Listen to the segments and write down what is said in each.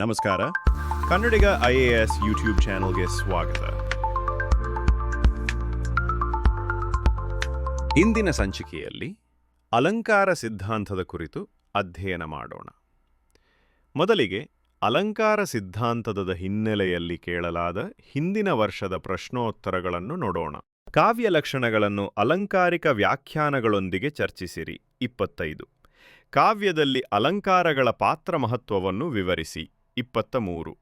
ನಮಸ್ಕಾರ. Kannadiga I A S YouTube ಚಾನೆಲ್ಗೆ ಸ್ವಾಗತ. ಇಂದಿನ ಸಂಚಿಕೆಯಲ್ಲಿ ಅಲಂಕಾರ ಸಿದ್ಧಾಂತದ ಕುರಿತು ಅಧ್ಯಯನ ಮಾಡೋಣ. ಮೊದಲಿಗೆ ಅಲಂಕಾರ ಸಿದ್ಧಾಂತದ ಹಿನ್ನೆಲೆಯಲ್ಲಿ ಕೇಳಲಾದ ಹಿಂದಿನ ವರ್ಷದ ಪ್ರಶ್ನೋತ್ತರಗಳನ್ನು ನೋಡೋಣ. ಕಾವ್ಯ ಲಕ್ಷಣಗಳನ್ನು ಅಲಂಕಾರಿಕ ವ್ಯಾಖ್ಯಾನಗಳೊಂದಿಗೆ ಚರ್ಚಿಸಿರಿ. ಇಪ್ಪತ್ತೈದು. ಕಾವ್ಯದಲ್ಲಿ ಅಲಂಕಾರಗಳ ಪಾತ್ರ ಮಹತ್ವವನ್ನು ವಿವರಿಸಿ. ಇಪ್ಪತ್ತ ಮೂರು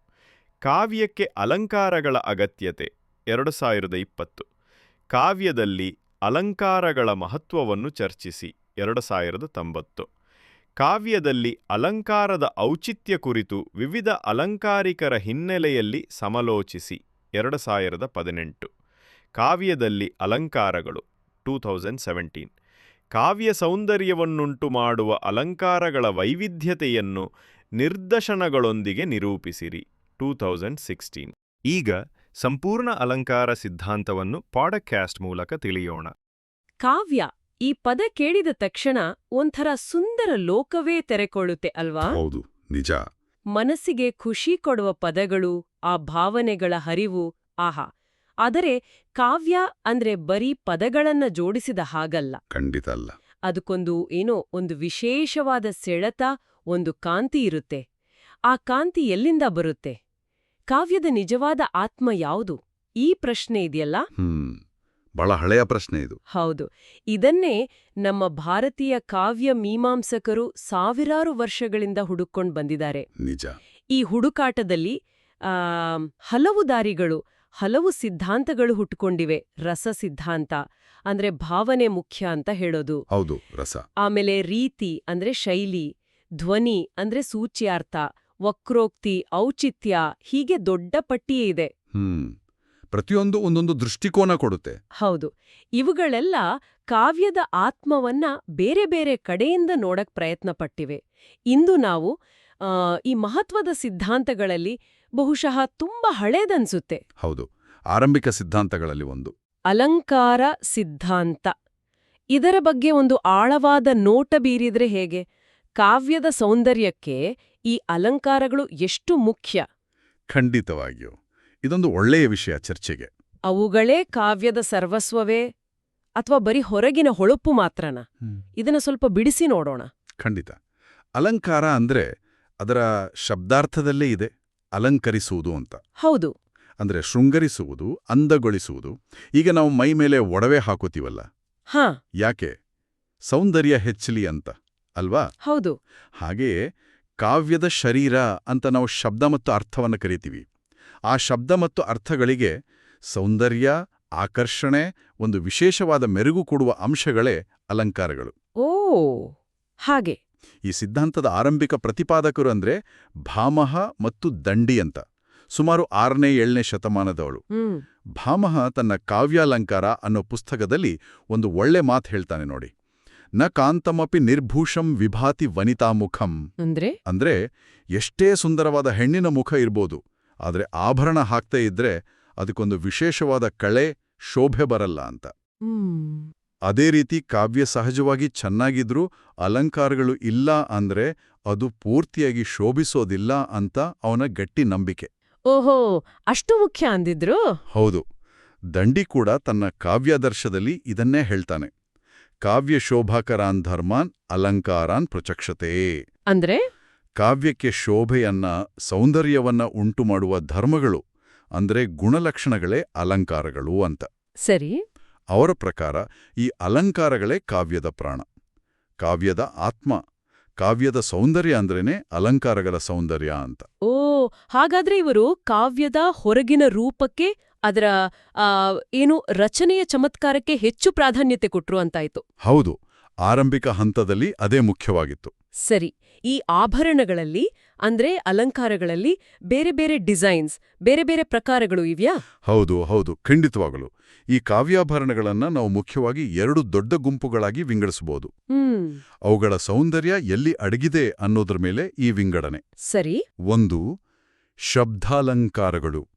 ಕಾವ್ಯಕ್ಕೆ ಅಲಂಕಾರಗಳ ಅಗತ್ಯತೆ ಎರಡು ಸಾವಿರದ ಇಪ್ಪತ್ತು. ಕಾವ್ಯದಲ್ಲಿ ಅಲಂಕಾರಗಳ ಮಹತ್ವವನ್ನು ಚರ್ಚಿಸಿ ಎರಡು ಸಾವಿರದ ತೊಂಬತ್ತು. ಕಾವ್ಯದಲ್ಲಿ ಅಲಂಕಾರದ ಔಚಿತ್ಯ ಕುರಿತು ವಿವಿಧ ಅಲಂಕಾರಿಕರ ಹಿನ್ನೆಲೆಯಲ್ಲಿ ಸಮಾಲೋಚಿಸಿ ಎರಡು ಸಾವಿರದ ಪದಿನೆಂಟು ಕಾವ್ಯದಲ್ಲಿ ಅಲಂಕಾರಗಳು, ಟೂ ಥೌಸಂಡ್ ಸೆವೆಂಟೀನ್. ಕಾವ್ಯ ಸೌಂದರ್ಯವನ್ನುಂಟು ಮಾಡುವ ಅಲಂಕಾರಗಳ ವೈವಿಧ್ಯತೆಯನ್ನು ನಿರ್ದಶನಗಳೊಂದಿಗೆ ನಿರೂಪಿಸಿರಿ. ಟೂ ತೌಸಂಡ್ ಸಿಕ್ಸ್ಟೀನ್ ಈಗ ಸಂಪೂರ್ಣ ಅಲಂಕಾರ ಸಿದ್ಧಾಂತವನ್ನು ಪಾಡಕ್ಯಾಸ್ಟ್ ಮೂಲಕ ತಿಳಿಯೋಣ. ಕಾವ್ಯ ಈ ಪದ ಕೇಳಿದ ತಕ್ಷಣ ಒಂಥರ ಸುಂದರ ಲೋಕವೇ ತೆರೆಕೊಳ್ಳುತ್ತೆ ಅಲ್ವಾ? ಹೌದು ನಿಜ. ಮನಸ್ಸಿಗೆ ಖುಷಿ ಕೊಡುವ ಪದಗಳು ಆ ಭಾವನೆಗಳ ಹರಿವು ಆಹಾ. ಆದರೆ ಕಾವ್ಯ ಅಂದ್ರೆ ಬರೀ ಪದಗಳನ್ನ ಜೋಡಿಸಿದ ಹಾಗಲ್ಲ. ಖಂಡಿತ ಅಲ್ಲ. ಅದಕ್ಕೊಂದು ಏನೋ ಒಂದು ವಿಶೇಷವಾದ ಸೆಳೆತ ಒಂದು ಕಾಂತಿ ಇರುತ್ತೆ. ಆ ಕಾಂತಿ ಎಲ್ಲಿಂದ ಬರುತ್ತೆ? ಕಾವ್ಯದ ನಿಜವಾದ ಆತ್ಮ ಯಾವುದು? ಈ ಪ್ರಶ್ನೆ ಇದೆಯಲ್ಲ? ಹ್ಮ್ ಬಹಳ ಹಳೆಯ ಪ್ರಶ್ನೆ ಇದು. ಹೌದು. ಇದನ್ನೇ ನಮ್ಮ ಭಾರತೀಯ ಕಾವ್ಯ ಮೀಮಾಂಸಕರು ಸಾವಿರಾರು ವರ್ಷಗಳಿಂದ ಹುಡುಕೊಂಡು ಬಂದಿದ್ದಾರೆ. ನಿಜ. ಈ ಹುಡುಕಾಟದಲ್ಲಿ ಹಲವು ದಾರಿಗಳು ಹಲವು ಸಿದ್ಧಾಂತಗಳು ಹುಟ್ಟುಕೊಂಡಿವೆ ರಸ ಸಿದ್ಧಾಂತ ಅಂದ್ರೆ ಭಾವನೆ ಮುಖ್ಯ ಅಂತ ಹೇಳೋದು. ಹೌದು ರಸ. ಆಮೇಲೆ ರೀತಿ ಅಂದ್ರೆ ಶೈಲಿ ಧ್ವನಿ ಅಂದ್ರೆ ಸೂಚ್ಯಾರ್ಥ ವಕ್ರೋಕ್ತಿ ಔಚಿತ್ಯ ಹೀಗೆ ದೊಡ್ಡ ಪಟ್ಟಿಯೇ ಇದೆ. ಪ್ರತಿಯೊಂದು ಒಂದೊಂದು ದೃಷ್ಟಿಕೋನ ಕೊಡುತ್ತೆ. ಹೌದು. ಇವುಗಳೆಲ್ಲ ಕಾವ್ಯದ ಆತ್ಮವನ್ನ ಬೇರೆ ಬೇರೆ ಕಡೆಯಿಂದ ನೋಡಕ್ ಪ್ರಯತ್ನ ಪಟ್ಟಿವೆ ಇಂದು ನಾವು ಈ ಮಹತ್ವದ ಸಿದ್ಧಾಂತಗಳಲ್ಲಿ ಬಹುಶಃ ತುಂಬಾ ಹಳೇದನ್ಸುತ್ತೆ. ಹೌದು. ಆರಂಭಿಕ ಸಿದ್ಧಾಂತಗಳಲ್ಲಿ ಒಂದು. ಅಲಂಕಾರ ಸಿದ್ಧಾಂತ. ಇದರ ಬಗ್ಗೆ ಒಂದು ಆಳವಾದ ನೋಟ ಬೀರಿದ್ರೆ ಹೇಗೆ? ಕಾವ್ಯದ ಸೌಂದರ್ಯಕ್ಕೆ ಈ ಅಲಂಕಾರಗಳು ಎಷ್ಟು ಮುಖ್ಯ? ಖಂಡಿತವಾಗಿಯೂ. ಇದೊಂದು ಒಳ್ಳೆಯ ವಿಷಯ ಚರ್ಚೆಗೆ. ಅವುಗಳೇ ಕಾವ್ಯದ ಸರ್ವಸ್ವವೇ? ಅಥವಾ ಬರೀ ಹೊರಗಿನ ಹೊಳಪು ಮಾತ್ರನ? ಇದನ್ನ ಸ್ವಲ್ಪ ಬಿಡಿಸಿ ನೋಡೋಣ. ಖಂಡಿತ. ಅಲಂಕಾರ ಅಂದ್ರೆ ಅದರ ಶಬ್ದಾರ್ಥದಲ್ಲೇ ಇದೆ ಅಲಂಕರಿಸುವುದು ಅಂತ. ಹೌದು. ಅಂದ್ರೆ ಶೃಂಗರಿಸುವುದು ಅಂದಗೊಳಿಸುವುದು. ಈಗ ನಾವು ಮೈ ಮೇಲೆ ಒಡವೆ ಹಾಕೋತೀವಲ್ಲ? ಹಾ. ಯಾಕೆ? ಸೌಂದರ್ಯ ಹೆಚ್ಚಲಿ ಅಂತ. ಅಲ್ವಾ? ಹೌದು. ಹಾಗೆಯೇ ಕಾವ್ಯದ ಶರೀರ ಅಂತ ನಾವು ಶಬ್ದ ಮತ್ತು ಅರ್ಥವನ್ನು ಕರಿತೀವಿ. ಆ ಶಬ್ದ ಮತ್ತು ಅರ್ಥಗಳಿಗೆ ಸೌಂದರ್ಯ ಆಕರ್ಷಣೆ ಒಂದು ವಿಶೇಷವಾದ ಮೆರುಗು ಕೊಡುವ ಅಂಶಗಳೇ ಅಲಂಕಾರಗಳು. ಓ ಹಾಗೆ. ಈ ಸಿದ್ಧಾಂತದ ಆರಂಭಿಕ ಪ್ರತಿಪಾದಕರು ಅಂದ್ರೆ ಭಾಮಹ ಮತ್ತು ದಂಡಿ ಅಂತ. ಸುಮಾರು ಆರನೇ ಏಳನೇ ಶತಮಾನದವಳು. ಭಾಮಹ ತನ್ನ ಕಾವ್ಯಾಲಂಕಾರ ಅನ್ನೋ ಪುಸ್ತಕದಲ್ಲಿ ಒಂದು ಒಳ್ಳೆ ಮಾತು ಹೇಳ್ತಾನೆ ನೋಡಿ. ನ ಕಾಂತಮಪಿ ನಿರ್ಭೂಷಂ ವಿಭಾತಿ ವನಿತಾಮುಖಂ. ಅಂದ್ರೆ? ಅಂದ್ರೆ ಎಷ್ಟೇ ಸುಂದರವಾದ ಹೆಣ್ಣಿನ ಮುಖ ಇರ್ಬೋದು ಆದರೆ ಆಭರಣ ಹಾಕ್ತೇ ಇದ್ರೆ ಅದಕ್ಕೊಂದು ವಿಶೇಷವಾದ ಕಳೆ ಶೋಭೆ ಬರಲ್ಲ ಅಂತ. ಅದೇ ರೀತಿ ಕಾವ್ಯ ಸಹಜವಾಗಿ ಚೆನ್ನಾಗಿದ್ರೂ ಅಲಂಕಾರಗಳು ಇಲ್ಲ ಅಂದ್ರೆ ಅದು ಪೂರ್ತಿಯಾಗಿ ಶೋಭಿಸೋದಿಲ್ಲ ಅಂತ ಅವನ ಗಟ್ಟಿ ನಂಬಿಕೆ. ಓಹೋ ಅಷ್ಟು ಮುಖ್ಯ ಅಂದಿದ್ರು? ಹೌದು. ದಂಡಿ ಕೂಡ ತನ್ನ ಕಾವ್ಯಾದರ್ಶದಲ್ಲಿ ಇದನ್ನೇ ಹೇಳ್ತಾನೆ. ಕಾವ್ಯ ಶೋಭಾಕರಾನ್ ಧರ್ಮಾನ್ ಅಲಂಕಾರಾನ್ ಪ್ರಚಕ್ಷತೆ. ಅಂದ್ರೆ? ಕಾವ್ಯಕ್ಕೆ ಶೋಭೆಯನ್ನ ಸೌಂದರ್ಯವನ್ನ ಉಂಟು ಮಾಡುವ ಧರ್ಮಗಳು ಅಂದ್ರೆ ಗುಣಲಕ್ಷಣಗಳೇ ಅಲಂಕಾರಗಳು ಅಂತ. ಸರಿ. ಅವರ ಪ್ರಕಾರ ಈ ಅಲಂಕಾರಗಳೇ ಕಾವ್ಯದ ಪ್ರಾಣ. ಕಾವ್ಯದ ಆತ್ಮ ಕಾವ್ಯದ ಸೌಂದರ್ಯ ಅಂದ್ರೇನೆ ಅಲಂಕಾರಗಳ ಸೌಂದರ್ಯ ಅಂತ. ಓ ಹಾಗಾದ್ರೆ ಇವರು ಕಾವ್ಯದ ಹೊರಗಿನ ರೂಪಕ್ಕೆ ಅದರ ಏನು ರಚನೆಯ ಚಮತ್ಕಾರಕ್ಕೆ ಹೆಚ್ಚು ಪ್ರಾಧಾನ್ಯತೆ ಕೊಟ್ರು ಅಂತಾಯಿತು. ಹೌದು. ಆರಂಭಿಕ ಹಂತದಲ್ಲಿ ಅದೇ ಮುಖ್ಯವಾಗಿತ್ತು. ಸರಿ. ಈ ಆಭರಣಗಳಲ್ಲಿ ಅಂದ್ರೆ ಅಲಂಕಾರಗಳಲ್ಲಿ ಬೇರೆ ಬೇರೆ ಡಿಸೈನ್ಸ್ ಬೇರೆ ಬೇರೆ ಪ್ರಕಾರಗಳು ಇವ್ಯಾ? ಹೌದು ಹೌದು. ಖಂಡಿತವಾಗಲು. ಈ ಕಾವ್ಯಾಭರಣಗಳನ್ನ ನಾವು ಮುಖ್ಯವಾಗಿ ಎರಡು ದೊಡ್ಡ ಗುಂಪುಗಳಾಗಿ ವಿಂಗಡಿಸಬಹುದು. ಅವುಗಳ ಸೌಂದರ್ಯ ಎಲ್ಲಿ ಅಡಗಿದೆ ಅನ್ನೋದ್ರ ಮೇಲೆ ಈ ವಿಂಗಡಣೆ. ಸರಿ. ಒಂದು ಶಬ್ದಾಲಂಕಾರಗಳು.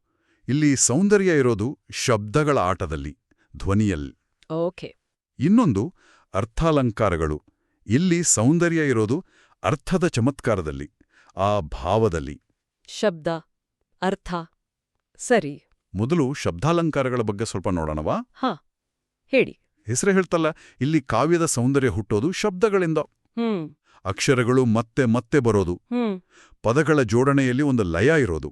ಇಲ್ಲಿ ಸೌಂದರ್ಯ ಇರೋದು ಶಬ್ದಗಳ ಆಟದಲ್ಲಿ ಧ್ವನಿಯಲ್ಲಿ. ಓಕೆ. ಇನ್ನೊಂದು ಅರ್ಥಾಲಂಕಾರಗಳು. ಇಲ್ಲಿ ಸೌಂದರ್ಯ ಇರೋದು ಅರ್ಥದ ಚಮತ್ಕಾರದಲ್ಲಿ ಆ ಭಾವದಲ್ಲಿ. ಶಬ್ದ ಅರ್ಥ. ಸರಿ. ಮೊದಲು ಶಬ್ದಾಲಂಕಾರಗಳ ಬಗ್ಗೆ ಸ್ವಲ್ಪ ನೋಡೋಣವಾ? ಹಾ ಹೇಳಿ. ಹೆಸರೇ ಹೇಳ್ತಲ್ಲ ಇಲ್ಲಿ ಕಾವ್ಯದ ಸೌಂದರ್ಯ ಹುಟ್ಟೋದು ಶಬ್ದಗಳಿಂದ. ಹ್ಮ್. ಅಕ್ಷರಗಳು ಮತ್ತೆ ಮತ್ತೆ ಬರೋದು. ಪದಗಳ ಜೋಡಣೆಯಲ್ಲಿ ಒಂದು ಲಯ ಇರೋದು.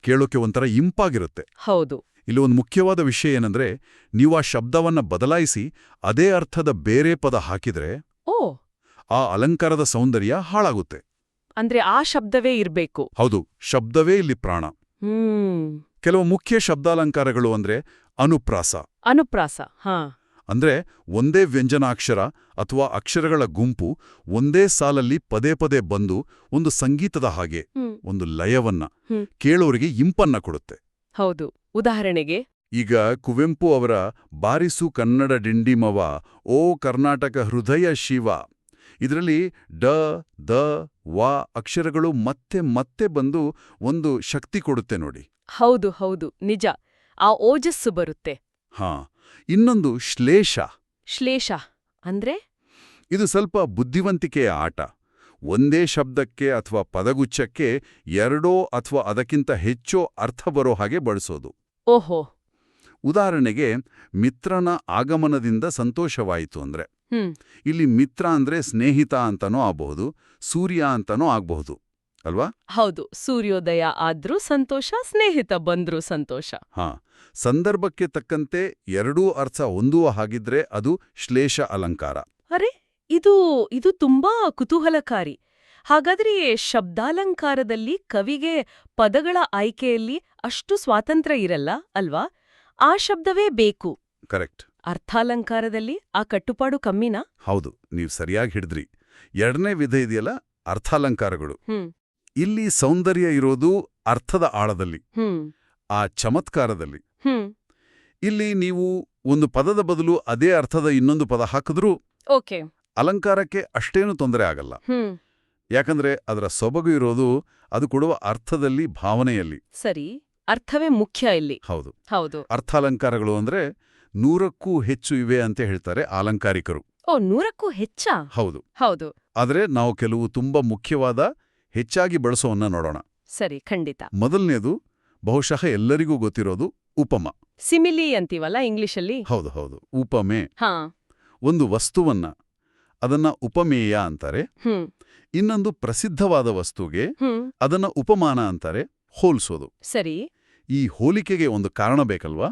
ಕೇಳೋಕೆ ಒಂಥರ ಇಂಪಾಗಿರುತ್ತೆ. ಹೌದು. ಇಲ್ಲಿ ಒಂದು ಮುಖ್ಯವಾದ ವಿಷಯ ಏನಂದ್ರೆ ನೀವು ಆ ಶಬ್ದವನ್ನ ಬದಲಾಯಿಸಿ ಅದೇ ಅರ್ಥದ ಬೇರೆ ಪದ ಹಾಕಿದ್ರೆ ಓ! ಆ ಅಲಂಕಾರದ ಸೌಂದರ್ಯ ಹಾಳಾಗುತ್ತೆ. ಅಂದ್ರೆ ಆ ಶಬ್ದವೇ ಇರಬೇಕು. ಹೌದು ಶಬ್ದವೇ ಇಲ್ಲಿ ಪ್ರಾಣ. ಕೆಲವು ಮುಖ್ಯ ಶಬ್ದಾಲಂಕಾರಗಳು ಅಂದ್ರೆ ಅನುಪ್ರಾಸ. ಅನುಪ್ರಾಸ ಹಾ. ಅಂದ್ರೆ ಒಂದೇ ವ್ಯಂಜನಾಕ್ಷರ ಅಥವಾ ಅಕ್ಷರಗಳ ಗುಂಪು ಒಂದೇ ಸಾಲಲ್ಲಿ ಪದೇ ಪದೇ ಬಂದು ಒಂದು ಸಂಗೀತದ ಹಾಗೆ ಒಂದು ಲಯವನ್ನ. ಕೇಳೋರಿಗೆ ಇಂಪನ್ನ ಕೊಡುತ್ತೆ. ಹೌದು. ಉದಾಹರಣೆಗೆ? ಈಗ ಕುವೆಂಪು ಅವರ ಬಾರಿಸು ಕನ್ನಡ ಡಿಂಡಿಮವ ಓ ಕರ್ನಾಟಕ ಹೃದಯ ಶಿವ. ಇದರಲ್ಲಿ ಡ ದ ವಾ ಅಕ್ಷರಗಳು ಮತ್ತೆ ಮತ್ತೆ ಬಂದು ಒಂದು ಶಕ್ತಿ ಕೊಡುತ್ತೆ ನೋಡಿ. ಹೌದು ಹೌದು. ನಿಜ. ಆ ಓಜಸ್ಸು ಬರುತ್ತೆ. ಹಾ. ಇನ್ನೊಂದು ಶ್ಲೇಷ. ಶ್ಲೇಷ. ಅಂದ್ರೆ? ಇದು ಸ್ವಲ್ಪ ಬುದ್ಧಿವಂತಿಕೆಯ ಆಟ. ಒಂದೇ ಶಬ್ದಕ್ಕೆ ಅಥವಾ ಪದಗುಚ್ಛಕ್ಕೆ ಎರಡೋ ಅಥವಾ ಅದಕ್ಕಿಂತ ಹೆಚ್ಚೋ ಅರ್ಥ ಬರೋ ಹಾಗೆ ಬಳಸೋದು. ಓಹೋ. ಉದಾಹರಣೆಗೆ ಮಿತ್ರನ ಆಗಮನದಿಂದ ಸಂತೋಷವಾಯಿತು ಅಂದ್ರೆ. ಇಲ್ಲಿ ಮಿತ್ರ ಅಂದ್ರೆ ಸ್ನೇಹಿತ ಅಂತನೂ ಆಗಬಹುದು ಸೂರ್ಯ ಅಂತನೂ ಆಗಬಹುದು. ಅಲ್ವಾ? ಹೌದು ಸೂರ್ಯೋದಯ ಆದ್ರೂ ಸಂತೋಷ ಸ್ನೇಹಿತ ಬಂದ್ರೂ ಸಂತೋಷ. ಹಾ ಸಂದರ್ಭಕ್ಕೆ ತಕ್ಕಂತೆ ಎರಡೂ ಅರ್ಥ ಹೊಂದುವ ಹಾಗಿದ್ರೆ ಅದು ಶ್ಲೇಷ ಅಲಂಕಾರ. ಅರೆ ಇದು ಇದು ತುಂಬಾ ಕುತೂಹಲಕಾರಿ. ಹಾಗಾದ್ರೆ ಶಬ್ದಾಲಂಕಾರದಲ್ಲಿ ಕವಿಗೆ ಪದಗಳ ಆಯ್ಕೆಯಲ್ಲಿ ಅಷ್ಟು ಸ್ವಾತಂತ್ರ್ಯ ಇರಲ್ಲ ಅಲ್ವಾ? ಆ ಶಬ್ದವೇ ಬೇಕು. ಕರೆಕ್ಟ್. ಅರ್ಥಾಲಂಕಾರದಲ್ಲಿ ಆ ಕಟ್ಟುಪಾಡು ಕಮ್ಮಿನಾ? ಹೌದು ನೀವು ಸರಿಯಾಗಿ ಹಿಡಿದ್ರಿ. ಎರಡನೇ ವಿಧ ಇದೆಯಲ್ಲ ಅರ್ಥಾಲಂಕಾರಗಳು. ಹ್ಮ್. ಇಲ್ಲಿ ಸೌಂದರ್ಯ ಇರೋದು ಅರ್ಥದ ಆಳದಲ್ಲಿ ಆ ಚಮತ್ಕಾರದಲ್ಲಿ. ಇಲ್ಲಿ ನೀವು ಒಂದು ಪದದ ಬದಲು ಅದೇ ಅರ್ಥದ ಇನ್ನೊಂದು ಪದ ಹಾಕಿದ್ರು ಅಲಂಕಾರಕ್ಕೆ ಅಷ್ಟೇನು ತೊಂದರೆ ಆಗಲ್ಲ. ಯಾಕಂದ್ರೆ ಅದರ ಸೊಬಗು ಇರೋದು ಅದು ಕೊಡುವ ಅರ್ಥದಲ್ಲಿ ಭಾವನೆಯಲ್ಲಿ. ಸರಿ. ಅರ್ಥವೇ ಮುಖ್ಯ ಇಲ್ಲಿ. ಹೌದು. ಹೌದು. ಅರ್ಥಾಲಂಕಾರಗಳು ಅಂದ್ರೆ ನೂರಕ್ಕೂ ಹೆಚ್ಚು ಇವೆ ಅಂತ ಹೇಳ್ತಾರೆ ಅಲಂಕಾರಿಕರು. ಓ ನೂರಕ್ಕೂ ಹೆಚ್ಚಾ? ಹೌದು. ಹೌದು. ಆದರೆ ನಾವು ಕೆಲವು ತುಂಬಾ ಮುಖ್ಯವಾದ ಹೆಚ್ಚಾಗಿ ಬಳಸೋವನ್ನ ನೋಡೋಣ. ಸರಿ ಖಂಡಿತ. ಮೊದಲನೇದು ಬಹುಶಃ ಎಲ್ಲರಿಗೂ ಗೊತ್ತಿರೋದು ಉಪಮ. ಸಿಮಿಲಿ ಅಂತೀವಲ್ಲ ಇಂಗ್ಲಿಷಲ್ಲಿ? ಹೌದು ಹೌದು. ಉಪಮೆ. ಒಂದು ವಸ್ತುವನ್ನ ಅದನ್ನ ಉಪಮೇಯ ಅಂತಾರೆ. ಇನ್ನೊಂದು ಪ್ರಸಿದ್ಧವಾದ ವಸ್ತುಗೆ ಅದನ್ನ ಉಪಮಾನ ಅಂತಾರೆ ಹೋಲಿಸೋದು. ಸರಿ. ಈ ಹೋಲಿಕೆಗೆ ಒಂದು ಕಾರಣ ಬೇಕಲ್ವಾ?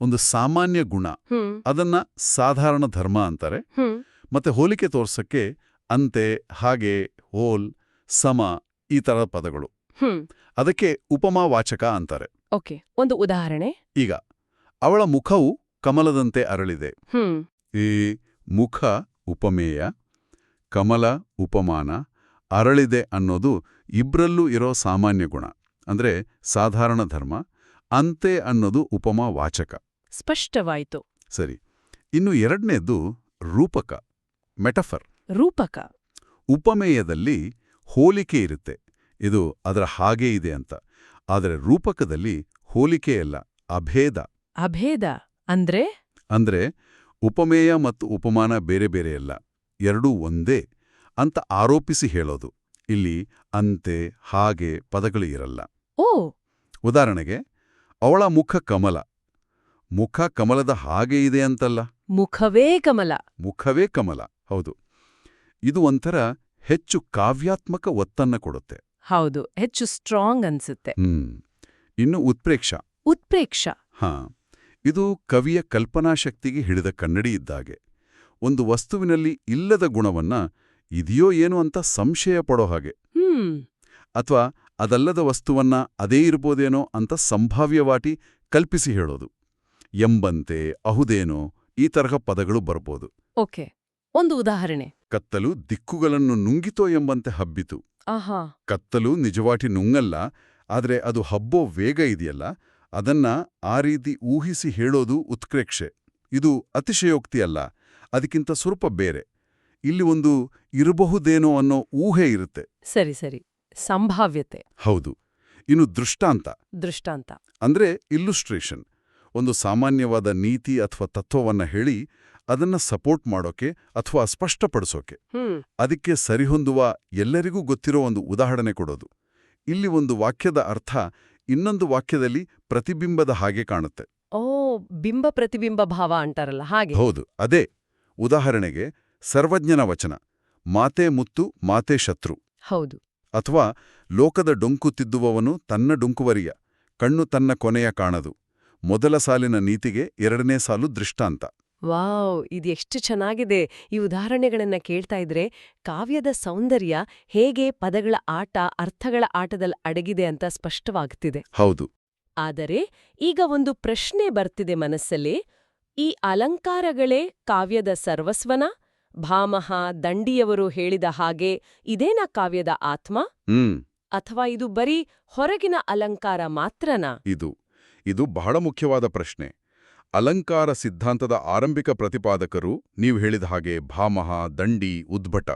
ಒಂದು ಸಾಮಾನ್ಯ ಗುಣ. ಅದನ್ನ ಸಾಧಾರಣ ಧರ್ಮ ಅಂತಾರೆ. ಮತ್ತೆ ಹೋಲಿಕೆ ತೋರ್ಸಕ್ಕೆ ಅಂತೆ ಹಾಗೆ ಹೋಲ್ ಸಮ ಈ ತರದ ಪದಗಳು. ಅದಕ್ಕೆ ಉಪಮಾವಾಚಕ ಅಂತಾರೆ. ಓಕೆ ಒಂದು ಉದಾಹರಣೆ. ಈಗ ಅವಳ ಮುಖವು ಕಮಲದಂತೆ ಅರಳಿದೆ. ಈ ಮುಖ ಉಪಮೇಯ ಕಮಲ ಉಪಮಾನ ಅರಳಿದೆ ಅನ್ನೋದು ಇಬ್ರಲ್ಲೂ ಇರೋ ಸಾಮಾನ್ಯ ಗುಣ. ಅಂದ್ರೆ ಸಾಧಾರಣ ಧರ್ಮ ಅಂತೆ ಅನ್ನೋದು ಉಪಮಾ ವಾಚಕ ಸ್ಪಷ್ಟವಾಯಿತು. ಸರಿ ಇನ್ನು ಎರಡನೇದು ರೂಪಕ ಮೆಟಫರ್. ರೂಪಕ. ಉಪಮೇಯದಲ್ಲಿ ಹೋಲಿಕೆ ಇರುತ್ತೆ. ಇದು ಅದರ ಹಾಗೆ ಇದೆ ಅಂತ. ಆದರೆ ರೂಪಕದಲ್ಲಿ ಹೋಲಿಕೆಯಲ್ಲ ಅಭೇದ. ಅಭೇದ ಅಂದ್ರೆ? ಅಂದ್ರೆ ಉಪಮೇಯ ಮತ್ತು ಉಪಮಾನ ಬೇರೆ ಬೇರೆಯಲ್ಲ ಎರಡೂ ಒಂದೇ ಅಂತ ಆರೋಪಿಸಿ ಹೇಳೋದು. ಇಲ್ಲಿ ಅಂತೆ ಹಾಗೆ ಪದಗಳು ಇರಲ್ಲ. ಓ! ಉದಾಹರಣೆಗೆ ಅವಳ ಮುಖ ಕಮಲ. ಮುಖ ಕಮಲದ ಹಾಗೆ ಇದೆ ಅಂತಲ್ಲ. ಮುಖವೇ ಕಮಲ. ಮುಖವೇ ಕಮಲ ಹೌದು. ಇದು ಒಂಥರ ಹೆಚ್ಚು ಕಾವ್ಯಾತ್ಮಕ ಒತ್ತನ್ನ ಕೊಡುತ್ತೆ. ಹೌದು ಹೆಚ್ಚು ಸ್ಟ್ರಾಂಗ್ ಅನ್ಸುತ್ತೆ. ಹ್ಮ್. ಇನ್ನು ಉತ್ಪ್ರೇಕ್ಷ. ಉತ್ಪ್ರೇಕ್ಷ. ಹಾ. ಇದು ಕವಿಯ ಕಲ್ಪನಾ ಶಕ್ತಿಗೆ ಹಿಡಿದ ಕನ್ನಡಿ ಇದ್ದಾಗೆ. ಒಂದು ವಸ್ತುವಿನಲ್ಲಿ ಇಲ್ಲದ ಗುಣವನ್ನ ಇದೆಯೋ ಏನು ಅಂತ ಸಂಶಯ ಪಡೋ ಹಾಗೆ. ಹ್ಮ್. ಅಥವಾ ಅದಲ್ಲದ ವಸ್ತುವನ್ನ ಅದೇ ಇರ್ಬೋದೇನೋ ಅಂತ ಸಂಭಾವ್ಯವಾಟಿ ಕಲ್ಪಿಸಿ ಹೇಳೋದು. ಎಂಬಂತೆ ಅಹುದೇನೋ ಈ ತರಹ ಪದಗಳು ಬರ್ಬೋದು. ಓಕೆ ಒಂದು ಉದಾಹರಣೆ. ಕತ್ತಲು ದಿಕ್ಕುಗಳನ್ನು ನುಂಗಿತೋ ಎಂಬಂತೆ ಹಬ್ಬಿತು. ಆಹಾ. ಕತ್ತಲು ನಿಜವಾಟಿ ನುಂಗಲ್ಲ ಆದರೆ ಅದು ಹಬ್ಬೋ ವೇಗ ಇದೆಯಲ್ಲ ಅದನ್ನ ಆ ರೀತಿ ಊಹಿಸಿ ಹೇಳೋದು ಉತ್ಕ್ರೇಕ್ಷೆ. ಇದು ಅತಿಶಯೋಕ್ತಿ ಅಲ್ಲ ಅದಕ್ಕಿಂತ ಸ್ವಲ್ಪ ಬೇರೆ. ಇಲ್ಲಿ ಒಂದು ಇರಬಹುದೇನೋ ಅನ್ನೋ ಊಹೆ ಇರುತ್ತೆ. ಸರಿ ಸರಿ. ಸಂಭಾವ್ಯತೆ. ಹೌದು. ಇನ್ನು ದೃಷ್ಟಾಂತ. ದೃಷ್ಟಾಂತ. ಅಂದ್ರೆ ಇಲ್ಲುಸ್ಟ್ರೇಷನ್ ಒಂದು ಸಾಮಾನ್ಯವಾದ ನೀತಿ ಅಥವಾ ತತ್ವವನ್ನ ಹೇಳಿ ಅದನ್ನ ಸಪೋರ್ಟ್ ಮಾಡೋಕೆ ಅಥವಾ ಸ್ಪಷ್ಟಪಡಿಸೋಕೆ. ಅದಕ್ಕೆ ಸರಿಹೊಂದುವ ಎಲ್ಲರಿಗೂ ಗೊತ್ತಿರೋ ಒಂದು ಉದಾಹರಣೆ ಕೊಡೋದು. ಇಲ್ಲಿ ಒಂದು ವಾಕ್ಯದ ಅರ್ಥ ಇನ್ನೊಂದು ವಾಕ್ಯದಲ್ಲಿ ಪ್ರತಿಬಿಂಬದ ಹಾಗೆ ಕಾಣುತ್ತೆ. ಓ ಬಿಂಬ ಪ್ರತಿಬಿಂಬ ಭಾವ ಅಂತಾರಲ್ಲ ಹಾಗೆ. ಹೌದು ಅದೇ. ಉದಾಹರಣೆಗೆ ಸರ್ವಜ್ಞನ ವಚನ ಮಾತೆ ಮುತ್ತು ಮಾತೆ ಶತ್ರು. ಹೌದು. ಅಥವಾ ಲೋಕದ ಡೊಂಕು ತಿದ್ದುವವನು ತನ್ನ ಡೊಂಕುವರಿಯ ಕಣ್ಣು ತನ್ನ ಕೊನೆಯ ಕಾಣದು ಮೊದಲ ಸಾಲಿನ ನೀತಿಗೆ ಎರಡನೇ ಸಾಲು ದೃಷ್ಟಾಂತ. ವಾವ್ ಇದು ಎಷ್ಟು ಚೆನ್ನಾಗಿದೆ. ಈ ಉದಾಹರಣೆಗಳನ್ನ ಕೇಳ್ತಾ ಇದ್ರೆ ಕಾವ್ಯದ ಸೌಂದರ್ಯ ಹೇಗೆ ಪದಗಳ ಆಟ ಅರ್ಥಗಳ ಆಟದಲ್ಲಿ ಅಡಗಿದೆ ಅಂತ ಸ್ಪಷ್ಟವಾಗ್ತಿದೆ. ಹೌದು. ಆದರೆ ಈಗ ಒಂದು ಪ್ರಶ್ನೆ ಬರ್ತಿದೆ ಮನಸ್ಸಲ್ಲಿ. ಈ ಅಲಂಕಾರಗಳೇ ಕಾವ್ಯದ ಸರ್ವಸ್ವನ? ಭಾಮಹ ದಂಡಿಯವರು ಹೇಳಿದ ಹಾಗೆ ಇದೇನಾ ಕಾವ್ಯದ ಆತ್ಮ? ಹ್ಮ್. ಅಥವಾ ಇದು ಬರೀ ಹೊರಗಿನ ಅಲಂಕಾರ ಮಾತ್ರನಾ? ಇದು ಇದು ಬಹಳ ಮುಖ್ಯವಾದ ಪ್ರಶ್ನೆ. ಅಲಂಕಾರ ಸಿದ್ಧಾಂತದ ಆರಂಭಿಕ ಪ್ರತಿಪಾದಕರು ನೀವು ಹೇಳಿದ ಹಾಗೆ ಭಾಮಹ ದಂಡಿ ಉದ್ಭಟ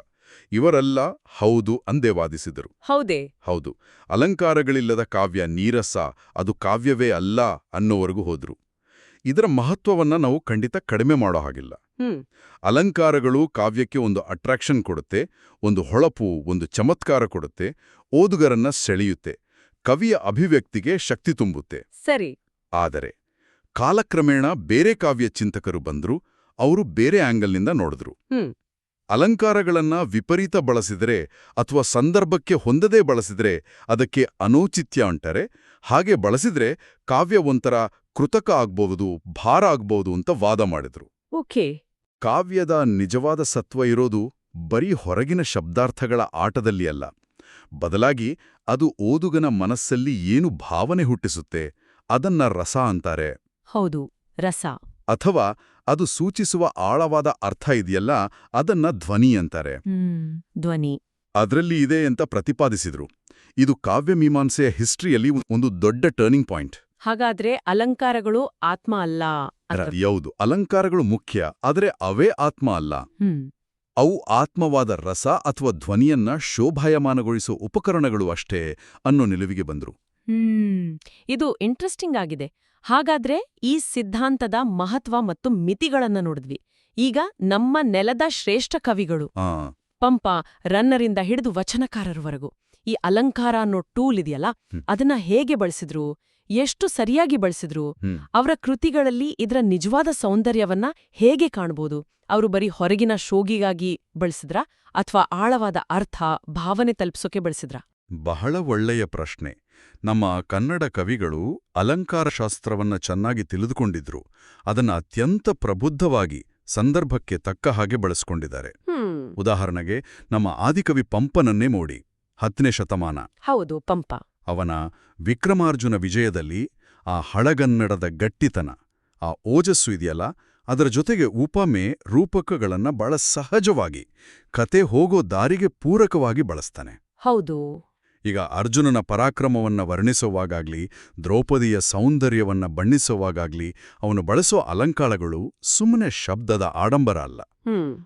ಇವರೆಲ್ಲ ಹೌದು ಅಂದೇ ವಾದಿಸಿದರು. ಹೌದೇ? ಹೌದು. ಅಲಂಕಾರಗಳಿಲ್ಲದ ಕಾವ್ಯ ನೀರಸ ಅದು ಕಾವ್ಯವೇ ಅಲ್ಲ ಅನ್ನೋವರೆಗೂ ಹೋದ್ರು. ಇದರ ಮಹತ್ವವನ್ನ ನಾವು ಖಂಡಿತ ಕಡಿಮೆ ಮಾಡೋ ಹಾಗಿಲ್ಲ. ಅಲಂಕಾರಗಳು ಕಾವ್ಯಕ್ಕೆ ಒಂದು ಅಟ್ರಾಕ್ಷನ್ ಕೊಡುತ್ತೆ ಒಂದು ಹೊಳಪು ಒಂದು ಚಮತ್ಕಾರ ಕೊಡುತ್ತೆ ಓದುಗರನ್ನ ಸೆಳೆಯುತ್ತೆ ಕವಿಯ ಅಭಿವ್ಯಕ್ತಿಗೆ ಶಕ್ತಿ ತುಂಬುತ್ತೆ. ಸರಿ. ಆದರೆ ಕಾಲಕ್ರಮೇಣ ಬೇರೆ ಕಾವ್ಯ ಚಿಂತಕರು ಬಂದ್ರು ಅವರು ಬೇರೆ ಆಂಗಲ್ನಿಂದ ನೋಡಿದ್ರು. ಅಲಂಕಾರಗಳನ್ನ ವಿಪರೀತ ಬಳಸಿದರೆ ಅಥವಾ ಸಂದರ್ಭಕ್ಕೆ ಹೊಂದದೇ ಬಳಸಿದ್ರೆ ಅದಕ್ಕೆ ಅನೌಚಿತ್ಯ ಅಂತಾರೆ. ಹಾಗೆ ಬಳಸಿದ್ರೆ ಕಾವ್ಯ ಒಂಥರ ಕೃತಕ ಆಗ್ಬಹುದು ಭಾರ ಆಗ್ಬಹುದು ಅಂತ ವಾದ ಮಾಡಿದ್ರು. ಓಕೆ. ಕಾವ್ಯದ ನಿಜವಾದ ಸತ್ವ ಇರೋದು ಬರೀ ಹೊರಗಿನ ಶಬ್ದಾರ್ಥಗಳ ಆಟದಲ್ಲಿ ಅಲ್ಲ. ಬದಲಾಗಿ ಅದು ಓದುಗನ ಮನಸ್ಸಲ್ಲಿ ಏನು ಭಾವನೆ ಹುಟ್ಟಿಸುತ್ತೆ ಅದನ್ನ ರಸ ಅಂತಾರೆ. ಹೌದು ರಸ. ಅಥವಾ ಅದು ಸೂಚಿಸುವ ಆಳವಾದ ಅರ್ಥ ಇದೆಯಲ್ಲ ಅದನ್ನ ಧ್ವನಿ ಅಂತಾರೆ. ಧ್ವನಿ. ಅದರಲ್ಲಿ ಇದೆ ಅಂತ ಪ್ರತಿಪಾದಿಸಿದ್ರು. ಇದು ಕಾವ್ಯ ಮೀಮಾಂಸೆಯ ಹಿಸ್ಟ್ರಿಯಲ್ಲಿ ಒಂದು ದೊಡ್ಡ ಟರ್ನಿಂಗ್ ಪಾಯಿಂಟ್. ಹಾಗಾದ್ರೆ ಅಲಂಕಾರಗಳು ಆತ್ಮ ಅಲ್ಲ ಹೌದು ಯೌದು ಅಲಂಕಾರಗಳು ಮುಖ್ಯ ಆದರೆ ಅವೇ ಆತ್ಮ ಅಲ್ಲ. ಅವು ಆತ್ಮವಾದ ರಸ ಅಥವಾ ಧ್ವನಿಯನ್ನ ಶೋಭಾಯಮಾನಗೊಳಿಸುವ ಉಪಕರಣಗಳು ಅಷ್ಟೇ ಅನ್ನೋ ನಿಲುವಿಗೆ ಬಂದ್ರು. ಇದು ಇಂಟ್ರೆಸ್ಟಿಂಗ್ ಆಗಿದೆ. ಹಾಗಾದ್ರೆ ಈ ಸಿದ್ಧಾಂತದ ಮಹತ್ವ ಮತ್ತು ಮಿತಿಗಳನ್ನ ನೋಡಿದ್ವಿ. ಈಗ ನಮ್ಮ ನೆಲದ ಶ್ರೇಷ್ಠ ಕವಿಗಳು. ಪಂಪ ರನ್ನರಿಂದ ಹಿಡಿದು ವಚನಕಾರರವರೆಗೂ. ಈ ಅಲಂಕಾರ ಅನ್ನೋ ಟೂಲ್ ಇದೆಯಲ್ಲ. ಅದನ್ನ ಹೇಗೆ ಬಳಸಿದ್ರು ಎಷ್ಟು ಸರಿಯಾಗಿ ಬಳಸಿದ್ರು. ಅವರ ಕೃತಿಗಳಲ್ಲಿ ಇದರ ನಿಜವಾದ ಸೌಂದರ್ಯವನ್ನ ಹೇಗೆ ಕಾಣ್ಬೋದು ಅವರು ಬರೀ ಹೊರಗಿನ ಶೋಗಿಗಾಗಿ ಬಳಸಿದ್ರ ಅಥವಾ ಆಳವಾದ ಅರ್ಥ ಭಾವನೆ ತಲುಪಿಸೋಕೆ ಬಳಸಿದ್ರ? ಬಹಳ ಒಳ್ಳೆಯ ಪ್ರಶ್ನೆ. ನಮ್ಮ ಕನ್ನಡ ಕವಿಗಳು ಅಲಂಕಾರ ಶಾಸ್ತ್ರವನ್ನ ಚೆನ್ನಾಗಿ ತಿಳಿದುಕೊಂಡಿದ್ರು. ಅದನ್ನ ಅತ್ಯಂತ ಪ್ರಬುದ್ಧವಾಗಿ ಸಂದರ್ಭಕ್ಕೆ ತಕ್ಕ ಹಾಗೆ ಬಳಸ್ಕೊಂಡಿದ್ದಾರೆ. ಉದಾಹರಣೆಗೆ ನಮ್ಮ ಆದಿಕವಿ ಪಂಪನನ್ನೇ ಮೋಡಿ ಹತ್ತನೇ ಶತಮಾನ. ಹೌದು ಪಂಪ. ಅವನ ವಿಕ್ರಮಾರ್ಜುನ ವಿಜಯದಲ್ಲಿ ಆ ಹಳಗನ್ನಡದ ಗಟ್ಟಿತನ ಆ ಓಜಸ್ಸು ಇದೆಯಲ್ಲ ಅದರ ಜೊತೆಗೆ ಉಪಮೆ ರೂಪಕಗಳನ್ನ ಬಹಳ ಸಹಜವಾಗಿ ಕತೆ ಹೋಗೋ ದಾರಿಗೆ ಪೂರಕವಾಗಿ ಬಳಸ್ತಾನೆ. ಹೌದು. ಈಗ ಅರ್ಜುನನ ಪರಾಕ್ರಮವನ್ನ ವರ್ಣಿಸುವಾಗಲಿ ದ್ರೌಪದಿಯ ಸೌಂದರ್ಯವನ್ನ ಬಣ್ಣಿಸುವಾಗಲಿ ಅವನು ಬಳಸೋ ಅಲಂಕಾರಗಳು ಸುಮ್ಮನೆ ಶಬ್ದದ ಆಡಂಬರ ಅಲ್ಲ.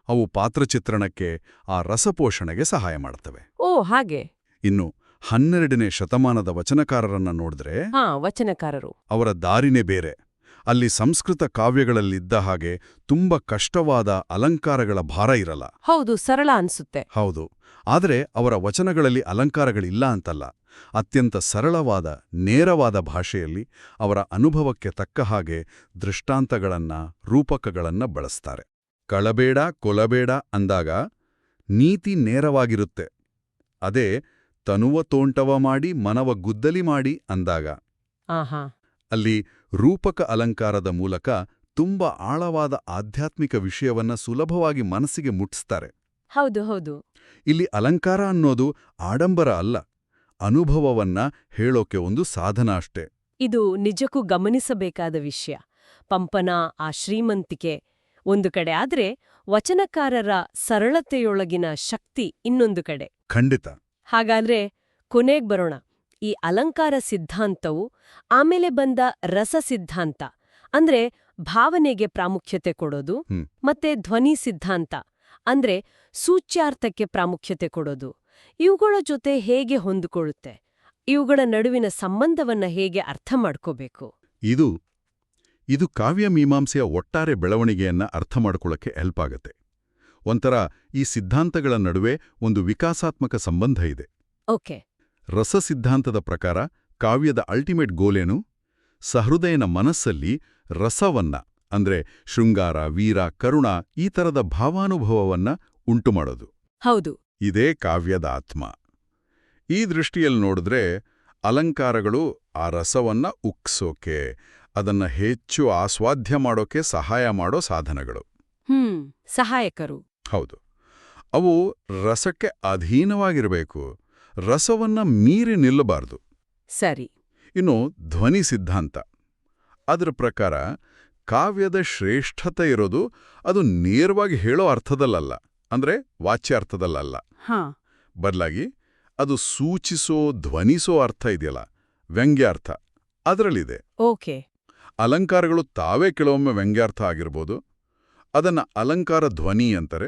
ಅವು ಪಾತ್ರಚಿತ್ರಣಕ್ಕೆ ಆ ರಸಪೋಷಣೆಗೆ ಸಹಾಯ ಮಾಡ್ತವೆ. ಓ ಹಾಗೆ. ಇನ್ನು ಹನ್ನೆರಡನೇ ಶತಮಾನದ ವಚನಕಾರರನ್ನ ನೋಡಿದ್ರೆ ಹಾ ವಚನಕಾರರು. ಅವರ ದಾರಿನೇ ಬೇರೆ. ಅಲ್ಲಿ ಸಂಸ್ಕೃತ ಕಾವ್ಯಗಳಲ್ಲಿದ್ದ ಹಾಗೆ ತುಂಬ ಕಷ್ಟವಾದ ಅಲಂಕಾರಗಳ ಭಾರ ಇರಲ್ಲ. ಹೌದು ಸರಳ ಅನ್ಸುತ್ತೆ. ಹೌದು. ಆದರೆ ಅವರ ವಚನಗಳಲ್ಲಿ ಅಲಂಕಾರಗಳಿಲ್ಲ ಅಂತಲ್ಲ. ಅತ್ಯಂತ ಸರಳವಾದ ನೇರವಾದ ಭಾಷೆಯಲ್ಲಿ ಅವರ ಅನುಭವಕ್ಕೆ ತಕ್ಕ ಹಾಗೆ ದೃಷ್ಟಾಂತಗಳನ್ನ ರೂಪಕಗಳನ್ನ ಬಳಸ್ತಾರೆ. ಕಳಬೇಡ ಕೊಲಬೇಡ ಅಂದಾಗ ನೀತಿ ನೇರವಾಗಿರುತ್ತೆ. ಅದೇ ತನುವ ತೋಂಟವ ಮಾಡಿ ಮನವ ಗುದ್ದಲಿ ಮಾಡಿ ಅಂದಾಗ. ಆಹಾ. ಅಲ್ಲಿ ರೂಪಕ ಅಲಂಕಾರದ ಮೂಲಕ ತುಂಬ ಆಳವಾದ ಆಧ್ಯಾತ್ಮಿಕ ವಿಷಯವನ್ನ ಸುಲಭವಾಗಿ ಮನಸ್ಸಿಗೆ ಮುಟ್ಟಿಸ್ತಾರೆ. ಹೌದು ಹೌದು. ಇಲ್ಲಿ ಅಲಂಕಾರ ಅನ್ನೋದು ಆಡಂಬರ ಅಲ್ಲ ಅನುಭವವನ್ನ ಹೇಳೋಕೆ ಒಂದು ಸಾಧನ ಅಷ್ಟೇ. ಇದು ನಿಜಕ್ಕೂ ಗಮನಿಸಬೇಕಾದ ವಿಷಯ. ಪಂಪನ ಆ ಶ್ರೀಮಂತಿಕೆ ಒಂದು ಕಡೆ ಆದ್ರೆ ವಚನಕಾರರ ಸರಳತೆಯೊಳಗಿನ ಶಕ್ತಿ ಇನ್ನೊಂದು ಕಡೆ. ಖಂಡಿತ. ಹಾಗಾದ್ರೆ ಕೊನೆಗ್ ಬರೋಣ. ಈ ಅಲಂಕಾರ ಸಿದ್ಧಾಂತವು ಆಮೇಲೆ ಬಂದ ರಸ ಸಿದ್ಧಾಂತ ಅಂದ್ರೆ ಭಾವನೆಗೆ ಪ್ರಾಮುಖ್ಯತೆ ಕೊಡೋದು. ಮತ್ತೆ ಧ್ವನಿ ಸಿದ್ಧಾಂತ ಅಂದ್ರೆ ಸೂಚ್ಯಾರ್ಥಕ್ಕೆ ಪ್ರಾಮುಖ್ಯತೆ ಕೊಡೋದು. ಇವುಗಳ ಜೊತೆ ಹೇಗೆ ಹೊಂದಿಕೊಳ್ಳುತ್ತೆ? ಇವುಗಳ ನಡುವಿನ ಸಂಬಂಧವನ್ನ ಹೇಗೆ ಅರ್ಥ ಮಾಡ್ಕೋಬೇಕು? ಇದು ಇದು ಕಾವ್ಯ ಮೀಮಾಂಸೆಯ ಒಟ್ಟಾರೆ ಬೆಳವಣಿಗೆಯನ್ನ ಅರ್ಥ ಮಾಡಿಕೊಳ್ಳಕ್ಕೆ ಹೆಲ್ಪ್ ಆಗತ್ತೆ. ಒಂಥರ ಈ ಸಿದ್ಧಾಂತಗಳ ನಡುವೆ ಒಂದು ವಿಕಾಸಾತ್ಮಕ ಸಂಬಂಧ ಇದೆ. ಓಕೆ. ರಸ ಸಿದ್ಧಾಂತದ ಪ್ರಕಾರ ಕಾವ್ಯದ ಅಲ್ಟಿಮೇಟ್ ಗೋಲೇನು ಸಹೃದಯನ ಮನಸ್ಸಲ್ಲಿ ರಸವನ್ನ ಅಂದ್ರೆ ಶೃಂಗಾರ ವೀರ ಕರುಣ ಈ ತರದ ಭಾವಾನುಭವವನ್ನ ಉಂಟುಮಾಡೋದು ಹೌದು. ಇದೇ ಕಾವ್ಯದ ಆತ್ಮ. ಈ ದೃಷ್ಟಿಯಲ್ಲಿ ನೋಡಿದ್ರೆ ಅಲಂಕಾರಗಳು ಆ ರಸವನ್ನ ಉಕ್ಸೋಕೆ ಅದನ್ನ ಹೆಚ್ಚು ಆಸ್ವಾದ್ಯ ಮಾಡೋಕೆ ಸಹಾಯ ಮಾಡೋ ಸಾಧನಗಳು. ಹ್ಮ್ ಸಹಾಯಕರು. ಹೌದು. ಅವು ರಸಕ್ಕೆ ಅಧೀನವಾಗಿರಬೇಕು. ರಸವನ್ನ ಮೀರಿ ನಿಲ್ಲಬಾರದು. ಸರಿ. ಇನ್ನು ಧ್ವನಿ ಸಿದ್ಧಾಂತ. ಅದರ ಪ್ರಕಾರ ಕಾವ್ಯದ ಶ್ರೇಷ್ಠತೆ ಇರೋದು ಅದು ನೇರವಾಗಿ ಹೇಳೋ ಅರ್ಥದಲ್ಲಲ್ಲ ಅಂದ್ರೆ ವಾಚ್ಯಾರ್ಥದಲ್ಲಲ್ಲ. ಹಾ. ಬದಲಾಗಿ ಅದು ಸೂಚಿಸೋ ಧ್ವನಿಸೋ ಅರ್ಥ ಇದೆಯಲ್ಲ ವ್ಯಂಗ್ಯಾರ್ಥ. ಅದರಲ್ಲಿದೆ. ಓಕೆ. ಅಲಂಕಾರಗಳು ತಾವೇ ಕೆಲವೊಮ್ಮೆ ವ್ಯಂಗ್ಯಾರ್ಥ ಆಗಿರ್ಬೋದು. ಅದನ್ನ ಅಲಂಕಾರ ಧ್ವನಿ ಅಂತಾರೆ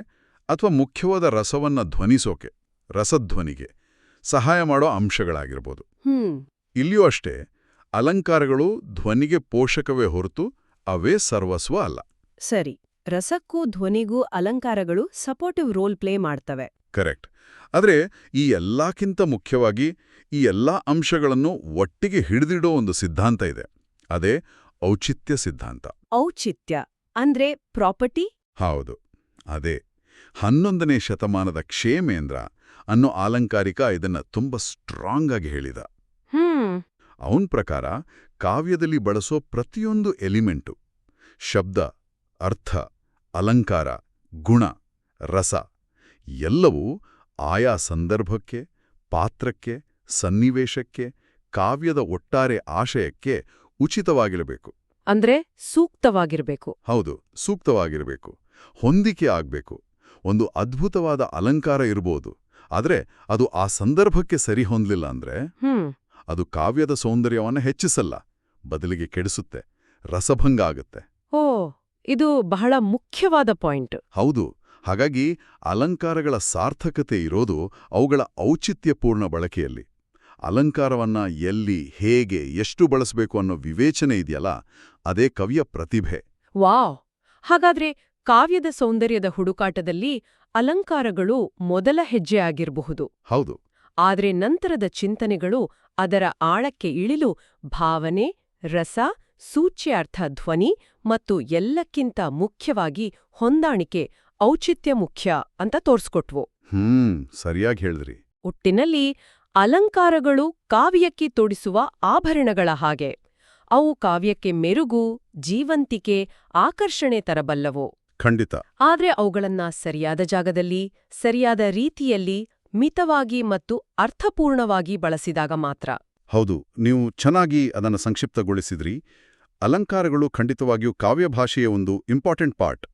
ಅಥವಾ ಮುಖ್ಯವಾದ ರಸವನ್ನ ಧ್ವನಿಸೋಕೆ ರಸಧ್ವನಿಗೆ. ಸಹಾಯ ಮಾಡೋ ಅಂಶಗಳಾಗಿರ್ಬೋದು. ಹ್ಮ್. ಇಲ್ಲಿಯೂ ಅಷ್ಟೇ ಅಲಂಕಾರಗಳು ಧ್ವನಿಗೆ ಪೋಷಕವೇ ಹೊರತು ಅವೇ ಸರ್ವಸ್ವ ಅಲ್ಲ. ಸರಿ ರಸಕ್ಕೂ ಧ್ವನಿಗೂ ಅಲಂಕಾರಗಳು ಸಪೋರ್ಟಿವ್ ರೋಲ್ ಪ್ಲೇ ಮಾಡ್ತವೆ. ಕರೆಕ್ಟ್. ಆದರೆ ಈ ಎಲ್ಲಕ್ಕಿಂತ ಮುಖ್ಯವಾಗಿ ಈ ಎಲ್ಲ ಅಂಶಗಳನ್ನು ಒಟ್ಟಿಗೆ ಹಿಡಿದಿಡೋ ಒಂದು ಸಿದ್ಧಾಂತ ಇದೆ. ಅದೇ ಔಚಿತ್ಯ ಸಿದ್ಧಾಂತ. ಔಚಿತ್ಯ ಅಂದ್ರೆ ಪ್ರಾಪರ್ಟಿ? ಹೌದು. ಅದೇ. ಹನ್ನೊಂದನೇ ಶತಮಾನದ ಕ್ಷೇಮೇಂದ್ರ ಅನ್ನೋ ಆಲಂಕಾರಿಕ ಇದನ್ನ ತುಂಬ ಸ್ಟ್ರಾಂಗ್ ಆಗಿ ಹೇಳಿದ. ಹ್ಮ್. ಅವನ್ ಪ್ರಕಾರ ಕಾವ್ಯದಲ್ಲಿ ಬಳಸೋ ಪ್ರತಿಯೊಂದು ಎಲಿಮೆಂಟು ಶಬ್ದ ಅರ್ಥ ಅಲಂಕಾರ ಗುಣ ರಸ ಎಲ್ಲವೂ ಆಯಾ ಸಂದರ್ಭಕ್ಕೆ ಪಾತ್ರಕ್ಕೆ ಸನ್ನಿವೇಶಕ್ಕೆ ಕಾವ್ಯದ ಒಟ್ಟಾರೆ ಆಶಯಕ್ಕೆ ಉಚಿತವಾಗಿರಬೇಕು. ಅಂದ್ರೆ ಸೂಕ್ತವಾಗಿರಬೇಕು. ಹೌದು ಸೂಕ್ತವಾಗಿರಬೇಕು. ಹೊಂದಿಕೆ ಆಗ್ಬೇಕು. ಒಂದು ಅದ್ಭುತವಾದ ಅಲಂಕಾರ ಇರಬಹುದು ಆದರೆ ಅದು ಆ ಸಂದರ್ಭಕ್ಕೆ ಸರಿ ಹೊಂದಲಿಲ್ಲ ಅಂದ್ರೆ ಅದು ಕಾವ್ಯದ ಸೌಂದರ್ಯವನ್ನ ಹೆಚ್ಚಿಸಲ್ಲ ಬದಲಿಗೆ ಕೆಡಿಸುತ್ತೆ ರಸಭಂಗ ಆಗುತ್ತೆ. ಓ ಇದು ಬಹಳ ಮುಖ್ಯವಾದ ಪಾಯಿಂಟ್. ಹೌದು ಹಾಗಾಗಿ ಅಲಂಕಾರಗಳ ಸಾರ್ಥಕತೆ ಇರೋದು ಅವುಗಳ ಔಚಿತ್ಯಪೂರ್ಣ ಬಳಕೆಯಲ್ಲಿ. ಅಲಂಕಾರವನ್ನ ಎಲ್ಲಿ ಹೇಗೆ ಎಷ್ಟು ಬಳಸಬೇಕು ಅನ್ನೋ ವಿವೇಚನೆ ಇದೆಯಲ್ಲ ಅದೇ ಕವಿಯ ಪ್ರತಿಭೆ. ವಾವ್! ಹಾಗಾದ್ರೆ ಕಾವ್ಯದ ಸೌಂದರ್ಯದ ಹುಡುಕಾಟದಲ್ಲಿ ಅಲಂಕಾರಗಳು ಮೊದಲ ಹೆಜ್ಜೆ ಆಗಿರಬಹುದು ಹೌದು. ಆದರೆ ನಂತರದ ಚಿಂತನೆಗಳು ಅದರ ಆಳಕ್ಕೆ ಇಳಿಲು ಭಾವನೆ ರಸ ಸೂಚ್ಯಾರ್ಥ ಧ್ವನಿ ಮತ್ತು ಎಲ್ಲಕ್ಕಿಂತ ಮುಖ್ಯವಾಗಿ ಹೊಂದಾಣಿಕೆ ಔಚಿತ್ಯ ಮುಖ್ಯ ಅಂತ ತೋರ್ಸ್ಕೊಟ್ವು. ಹ್ಮ್ ಸರಿಯಾಗಿ ಹೇಳಿದ್ರಿ. ಒಟ್ಟಿನಲ್ಲಿ ಅಲಂಕಾರಗಳು ಕಾವ್ಯಕ್ಕೆ ತೊಡಿಸುವ ಆಭರಣಗಳ ಹಾಗೆ. ಅವು ಕಾವ್ಯಕ್ಕೆ ಮೆರುಗು ಜೀವಂತಿಕೆ ಆಕರ್ಷಣೆ ತರಬಲ್ಲವು. ಖಂಡಿತ. ಆದ್ರೆ ಅವುಗಳನ್ನ ಸರಿಯಾದ ಜಾಗದಲ್ಲಿ ಸರಿಯಾದ ರೀತಿಯಲ್ಲಿ ಮಿತವಾಗಿ ಮತ್ತು ಅರ್ಥಪೂರ್ಣವಾಗಿ ಬಳಸಿದಾಗ ಮಾತ್ರ. ಹೌದು ನೀವು ಚೆನ್ನಾಗಿ ಅದನ್ನು ಸಂಕ್ಷಿಪ್ತಗೊಳಿಸಿದ್ರಿ. ಅಲಂಕಾರಗಳು ಖಂಡಿತವಾಗಿಯೂ ಕಾವ್ಯ ಭಾಷೆಯ ಒಂದು ಇಂಪಾರ್ಟೆಂಟ್ ಪಾರ್ಟ್.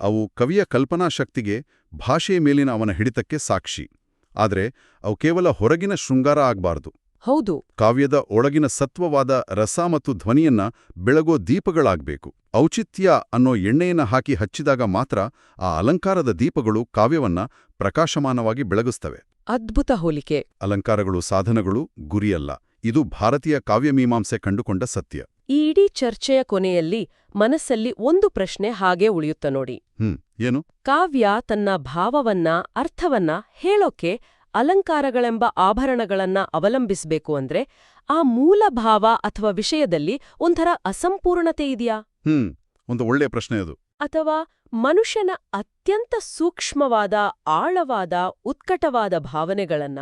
ಅವು ಕವಿಯ ಕಲ್ಪನಾ ಶಕ್ತಿಗೆ ಭಾಷೆಯ ಮೇಲಿನ ಅವನ ಹಿಡಿತಕ್ಕೆ ಸಾಕ್ಷಿ. ಆದರೆ ಅವು ಕೇವಲ ಹೊರಗಿನ ಶೃಂಗಾರ ಆಗಬಾರದು. ಹೌದು. ಕಾವ್ಯದ ಒಳಗಿನ ಸತ್ವವಾದ ರಸ ಮತ್ತು ಧ್ವನಿಯನ್ನ ಬೆಳಗೋ ದೀಪಗಳಾಗಬೇಕು. ಔಚಿತ್ಯ ಅನ್ನೋ ಎಣ್ಣೆಯನ್ನ ಹಾಕಿ ಹಚ್ಚಿದಾಗ ಮಾತ್ರ ಆ ಅಲಂಕಾರದ ದೀಪಗಳು ಕಾವ್ಯವನ್ನ ಪ್ರಕಾಶಮಾನವಾಗಿ ಬೆಳಗಿಸ್ತವೆ. ಅದ್ಭುತ ಹೋಲಿಕೆ. ಅಲಂಕಾರಗಳು ಸಾಧನಗಳು ಗುರಿಯಲ್ಲ. ಇದು ಭಾರತೀಯ ಕಾವ್ಯಮೀಮಾಂಸೆ ಕಂಡುಕೊಂಡ ಸತ್ಯ. ಈ ಇಡೀ ಚರ್ಚೆಯ ಕೊನೆಯಲ್ಲಿ ಮನಸ್ಸಲ್ಲಿ ಒಂದು ಪ್ರಶ್ನೆ ಹಾಗೆ ಉಳಿಯುತ್ತ ನೋಡಿ. ಹ್ಮ್ ಏನು? ಕಾವ್ಯ ತನ್ನ ಭಾವವನ್ನ ಅರ್ಥವನ್ನ ಹೇಳೋಕೆ ಅಲಂಕಾರಗಳೆಂಬ ಆಭರಣಗಳನ್ನ ಅವಲಂಬಿಸಬೇಕು ಅಂದ್ರೆ ಆ ಮೂಲ ಭಾವ ಅಥವಾ ವಿಷಯದಲ್ಲಿ ಒಂಥರ ಅಸಂಪೂರ್ಣತೆ ಇದೆಯಾ? ಹ್ಮ್ ಒಂದು ಒಳ್ಳೆಯ ಪ್ರಶ್ನೆ ಅದು. ಅಥವಾ ಮನುಷ್ಯನ ಅತ್ಯಂತ ಸೂಕ್ಷ್ಮವಾದ ಆಳವಾದ ಉತ್ಕಟವಾದ ಭಾವನೆಗಳನ್ನ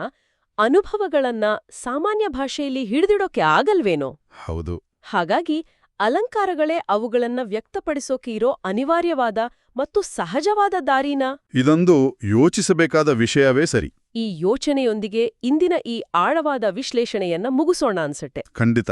ಅನುಭವಗಳನ್ನ ಸಾಮಾನ್ಯ ಭಾಷೆಯಲ್ಲಿ ಹಿಡಿದಿಡೋಕೆ ಆಗಲ್ವೇನೋ? ಹೌದು. ಹಾಗಾಗಿ ಅಲಂಕಾರಗಳೇ ಅವುಗಳನ್ನ ವ್ಯಕ್ತಪಡಿಸೋಕೆ ಇರೋ ಅನಿವಾರ್ಯವಾದ ಮತ್ತು ಸಹಜವಾದ ದಾರಿನ? ಇದೊಂದು ಯೋಚಿಸಬೇಕಾದ ವಿಷಯವೇ ಸರಿ. ಈ ಯೋಚನೆಯೊಂದಿಗೆ ಇಂದಿನ ಈ ಆಳವಾದ ವಿಶ್ಲೇಷಣೆಯನ್ನ ಮುಗಿಸೋಣ ಅನ್ಸುತ್ತೆ. ಖಂಡಿತ.